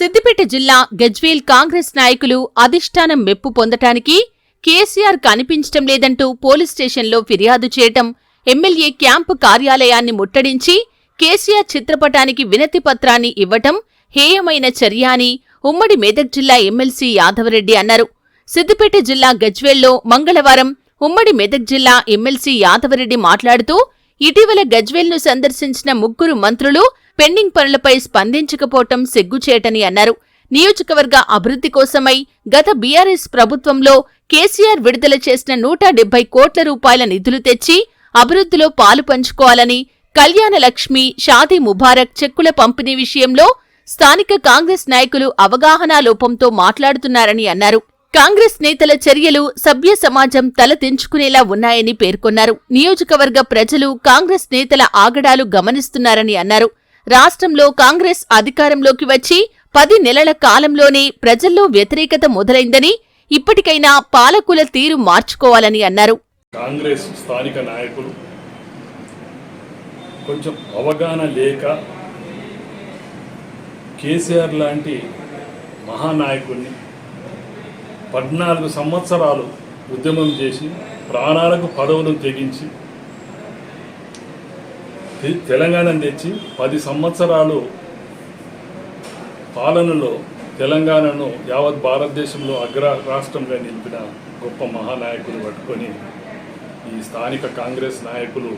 సిద్దిపేట జిల్లా గజ్వేల్ కాంగ్రెస్ నాయకులు అధిష్టానం మెప్పు పొందటానికి కేసీఆర్ కనిపించటం లేదంటూ పోలీస్ స్టేషన్లో ఫిర్యాదు చేయటం ఎమ్మెల్యే క్యాంపు కార్యాలయాన్ని ముట్టడించి కేసీఆర్ చిత్రపటానికి వినతి పత్రాన్ని ఇవ్వటం హేయమైన చర్య అని ఉమ్మడి మెదక్ జిల్లా ఎమ్మెల్సీ యాదవరెడ్డి అన్నారు. సిద్దిపేట జిల్లా గజ్వేల్లో మంగళవారం ఉమ్మడి మెదక్ జిల్లా ఎమ్మెల్సీ యాదవరెడ్డి మాట్లాడుతూ ఇటీవల గజ్వేల్ను సందర్శించిన ముగ్గురు మంత్రులు పెండింగ్ పనులపై స్పందించకపోవటం సిగ్గుచేటని అన్నారు. నియోజకవర్గ అభివృద్ధి కోసమై గత బీఆర్ఎస్ ప్రభుత్వంలో కేసీఆర్ విడుదల చేసిన నూట డెబ్బై కోట్ల రూపాయల నిధులు తెచ్చి అభివృద్ధిలో పాలు పంచుకోవాలని కళ్యాణ లక్ష్మి షాదీ ముబారక్ చెక్కుల పంపిణీ విషయంలో స్థానిక కాంగ్రెస్ నాయకులు అవగాహనా లోపంతో మాట్లాడుతున్నారని అన్నారు. కాంగ్రెస్ నేతల చర్యలు సభ్య సమాజం తలదించుకునేలా ఉన్నాయని పేర్కొన్నారు. నియోజకవర్గ ప్రజలు కాంగ్రెస్ నేతల ఆగడాలు గమనిస్తున్నారని అన్నారు. రాష్ట్రంలో కాంగ్రెస్ అధికారంలోకి వచ్చి పది నెలల కాలంలోనే ప్రజల్లో వ్యతిరేకత మొదలైందని ఇప్పటికైనా పాలకుల తీరు మార్చుకోవాలని అన్నారు. కాంగ్రెస్ స్థానిక నాయకులు కొంచెం అవగాహన లేక కేసీఆర్ లాంటి మహానాయకుడిని పద్నాలుగు సంవత్సరాలు ఉద్యమం చేసి ప్రాణాలకు పదవులను తెగించి తెలంగాణను తెచ్చి పది సంవత్సరాలు పాలనలో తెలంగాణను యావత్ భారతదేశంలో అగ్ర రాష్ట్రంగా నిలిపిన గొప్ప మహానాయకులు పట్టుకొని ఈ స్థానిక కాంగ్రెస్ నాయకులు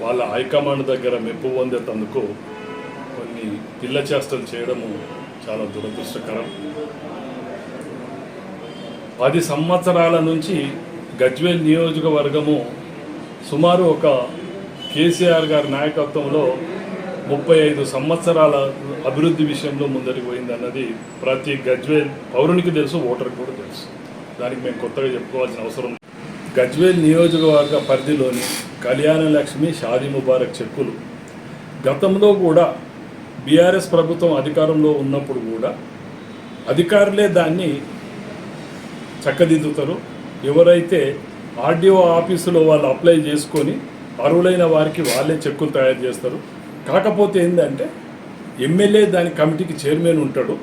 వాళ్ళ హైకమాండ్ దగ్గర మెప్పు పొందేటందుకు కొన్ని పిల్ల చేష్టలు చేయడము చాలా దురదృష్టకరం. పది సంవత్సరాల నుంచి గజ్వేల్ నియోజకవర్గము సుమారు ఒక కేసీఆర్ గారి నాయకత్వంలో ముప్పై ఐదు సంవత్సరాల అభివృద్ధి విషయంలో ముందరికి పోయిందన్నది ప్రతి గజ్వేల్ పౌరునికి తెలుసు ఓటర్కి కూడా తెలుసు. దానికి మేము కొత్తగా చెప్పుకోవాల్సిన అవసరం గజ్వేల్ నియోజకవర్గ పరిధిలోని కళ్యాణ లక్ష్మి షాదీ ముబారక్ చెక్కులు. గతంలో కూడా బీఆర్ఎస్ ప్రభుత్వం అధికారంలో ఉన్నప్పుడు కూడా అధికారులే దాన్ని చక్కదిద్దుతారు. ఎవరైతే ఆర్డీఓ ఆఫీసులో వాళ్ళు అప్లై చేసుకొని అర్హులైన వారికి వాళ్ళే చెక్కులు తయారు చేస్తారు. కాకపోతే ఏంటంటే ఎమ్మెల్యే దాని కమిటీకి చైర్మన్ ఉంటాడు.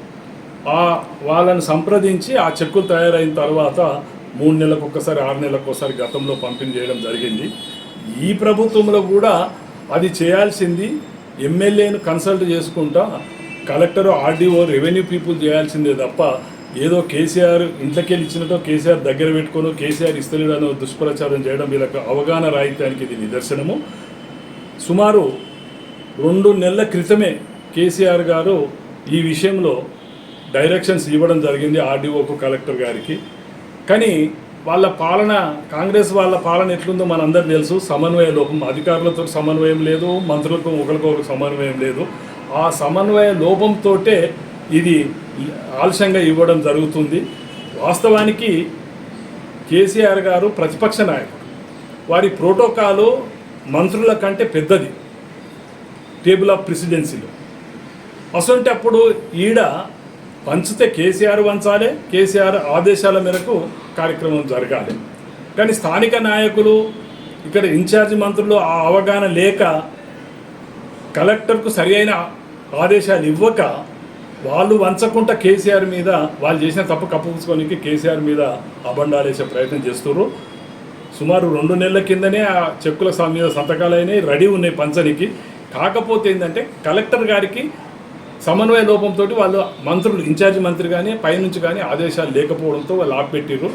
ఆ వాళ్ళని సంప్రదించి ఆ చెక్కులు తయారైన తర్వాత మూడు నెలలకు ఒకసారి ఆరు నెలలకు ఒకసారి గతంలో పంపిణీ చేయడం జరిగింది. ఈ ప్రభుత్వంలో కూడా అది చేయాల్సింది ఎమ్మెల్యేను కన్సల్ట్ చేసుకుంటా కలెక్టర్ ఆర్డీఓ రెవెన్యూ పీపుల్ చేయాల్సిందే తప్ప ఏదో కేసీఆర్ ఇంట్లోకెళ్ళి ఇచ్చినట్టు కేసీఆర్ దగ్గర పెట్టుకోను కేసీఆర్ ఇస్తలేడనో దుష్ప్రచారం చేయడం వీళ్ళకి అవగాహన రాహిత్యానికి ఇది నిదర్శనము. సుమారు రెండు నెలల క్రితమే కేసీఆర్ గారు ఈ విషయంలో డైరెక్షన్స్ ఇవ్వడం జరిగింది ఆర్డీఓకు కలెక్టర్ గారికి. కానీ వాళ్ళ పాలన కాంగ్రెస్ వాళ్ళ పాలన ఎట్లుందో మనందరూ తెలుసు. సమన్వయ లోపం అధికారులతో సమన్వయం లేదు మంత్రులకు ఒకరికొకరు సమన్వయం లేదు. ఆ సమన్వయ లోపంతో ఇది ఆలస్యంగా ఇవ్వడం జరుగుతుంది. వాస్తవానికి కేసీఆర్ గారు ప్రతిపక్ష నాయకుడు. వారి ప్రోటోకాలు మంత్రుల కంటే పెద్దది. Table of ప్రెసిడెన్సీలో. అసొంటప్పుడు ఈడ పంచితే కేసీఆర్ వంచాలి కేసీఆర్ ఆదేశాల మేరకు కార్యక్రమం జరగాలి. కానీ స్థానిక నాయకులు ఇక్కడ ఇన్ఛార్జి మంత్రులు ఆ అవగాహన లేక కలెక్టర్కు సరి అయిన ఆదేశాలు ఇవ్వక వాళ్ళు వంచకుండా కేసీఆర్ మీద వాళ్ళు చేసిన తప్పు కప్పుకోనికి కేసీఆర్ మీద అబండాలేసే ప్రయత్నం చేస్తున్నారు సుమారు రెండు నెలల కిందనే ఆ చెక్కుల మీద సంతకాలు అయినాయి రెడీ ఉన్నాయి పంచనికి. కాకపోతే ఏంటంటే కలెక్టర్ గారికి సమన్వయ లోపంతో వాళ్ళు మంత్రులు ఇన్ఛార్జి మంత్రి కానీ పైనుంచి కానీ ఆదేశాలు లేకపోవడంతో వాళ్ళు ఆపెట్టిర్రు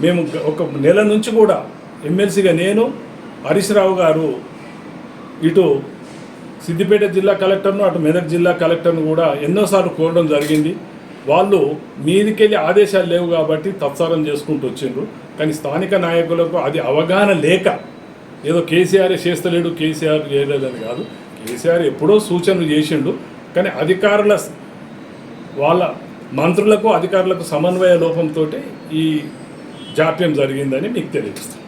మేము ఒక నెల నుంచి కూడా ఎమ్మెల్సీగా నేను హరీష్ రావు గారు ఇటు సిద్దిపేట జిల్లా కలెక్టర్ను అటు మెదక్ జిల్లా కలెక్టర్ను కూడా ఎన్నోసార్లు కోరడం జరిగింది. వాళ్ళు మీదికెళ్ళి ఆదేశాలు లేవు కాబట్టి తత్సారం చేసుకుంటూ వచ్చిండ్రు. కానీ స్థానిక నాయకులకు అది అవగాహన లేక ఏదో కేసీఆర్ చేస్తలేడు కేసీఆర్ చేయలేదని కాదు. కేసీఆర్ ఎప్పుడో సూచనలు చేసిండు. కానీ అధికారుల వాళ్ళ మంత్రులకు అధికారులకు సమన్వయ లోపంతో ఈ జాప్యం జరిగిందని మీకు తెలియజేస్తాను